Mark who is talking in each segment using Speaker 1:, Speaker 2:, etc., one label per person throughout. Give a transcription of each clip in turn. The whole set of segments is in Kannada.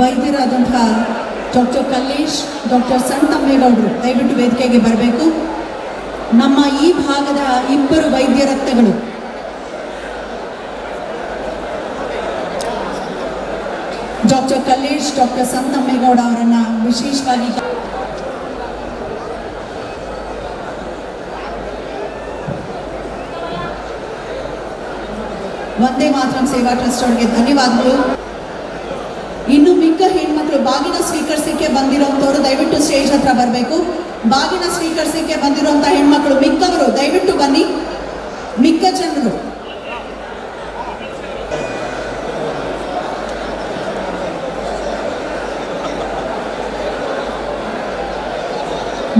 Speaker 1: ವೈದ್ಯರಾದಂತಹ ಡಾಕ್ಟರ್ ಕಲ್ಲೇಶ್ ಡಾಕ್ಟರ್ ಸಂತಮ್ಮೇಗೌಡರು ದಯವಿಟ್ಟು ವೇದಿಕೆಗೆ ಬರಬೇಕು. ನಮ್ಮ ಈ ಭಾಗದ ಇಬ್ಬರು ವೈದ್ಯರತ್ನಗಳು. ಡಾಕ್ಟರ್ ಕಲ್ಲೇಶ್ ಡಾಕ್ಟರ್ ಸಂತಮ್ಮೇಗೌಡ ಅವರನ್ನ ವಿಶೇಷವಾಗಿ ಒಂದೇ ಮಾತ್ರ ಸೇವಾ ಟ್ರಸ್ಟ್ ಅವರಿಗೆ ಧನ್ಯವಾದಗಳು. ಇನ್ನು ಮಿಕ್ಕ ಹೆಣ್ಮಕ್ಳು ಬಾಗಿನ ಸ್ವೀಕರಿಸಿಕೆ ಬಂದಿರೋಂಥವ್ರು ದಯವಿಟ್ಟು ಸ್ಟೇಜ್ ಹತ್ರ ಬರಬೇಕು. ಬಾಗಿನ ಸ್ವೀಕರಿಸಿಕೆ ಬಂದಿರೋಂಥ ಹೆಣ್ಮಕ್ಳು ಮಿಕ್ಕವರು, ದಯವಿಟ್ಟು ಬನ್ನಿ. ಮಿಕ್ಕ ಜನರು.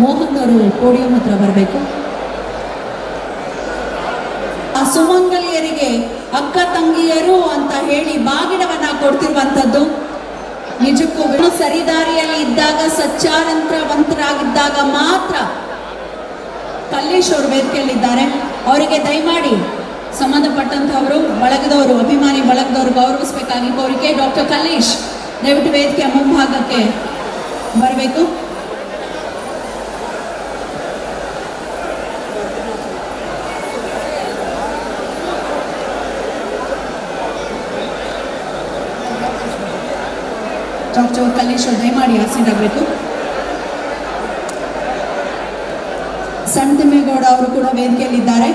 Speaker 1: ಮೋಹನ್ ಅವರು ಪೋಡಿಯಂ ಹತ್ರ ಬರಬೇಕು. ಆ ಸುಮಂಗಲಿಯರಿಗೆ ಅಕ್ಕ ತಂಗಿಯರು ಅಂತ ಹೇಳಿ ಬಾಗಿನವನ್ನ ಕೊಡ್ತಿರುವಂಥದ್ದು ಸರಿದಾರಿಯಲ್ಲಿ ಇದ್ದಾಗ ಸಚ್ಚಾರಂತ್ರವಂತರಾಗಿದ್ದಾಗ ಮಾತ್ರ ಕಲ್ಲೇಶ್ ಅವರು ವೇದಿಕೆಯಲ್ಲಿದ್ದಾರೆ. ಅವರಿಗೆ ದಯಮಾಡಿ ಸಂಬಂಧಪಟ್ಟಂತಹವರು ಬಳಗದವರು, ಅಭಿಮಾನಿ ಬಳಗದವರು ಗೌರವಿಸಬೇಕಾಗಿ ಕೋರಿಕೆ ಡಾಕ್ಟರ್ ಕಲ್ಲೇಶ್ ದಯವಿಟ್ಟು ವೇದಿಕೆಯ ಮುಂಭಾಗಕ್ಕೆ ಬರಬೇಕು. ಡಾಕ್ಟರ್ ಕಲ್ಲೇಶ್ ಅವರು ದಯಮಾಡಿ ಆಸೀನ್ ಆಗಬೇಕು ಸಣ್ಣ ತಿಮ್ಮೇಗೌಡ ಅವರು ಕೂಡ ವೇದಿಕೆಯಲ್ಲಿದ್ದಾರೆ.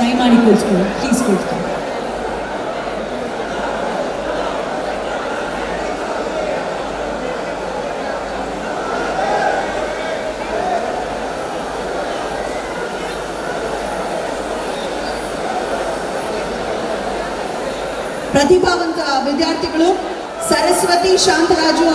Speaker 1: ದಯಮಾಡಿ ಕೂರಿಸ್ಕೊಳ್ಳಿ ಪ್ಲೀಸ್ ಕೂರಿಸ್ಕೊಳ್ಳಿ. ಪ್ರತಿಭಾವಂತ ವಿದ್ಯಾರ್ಥಿಗಳು ಸರಸ್ವತಿ ಶಾಂತರಾಜು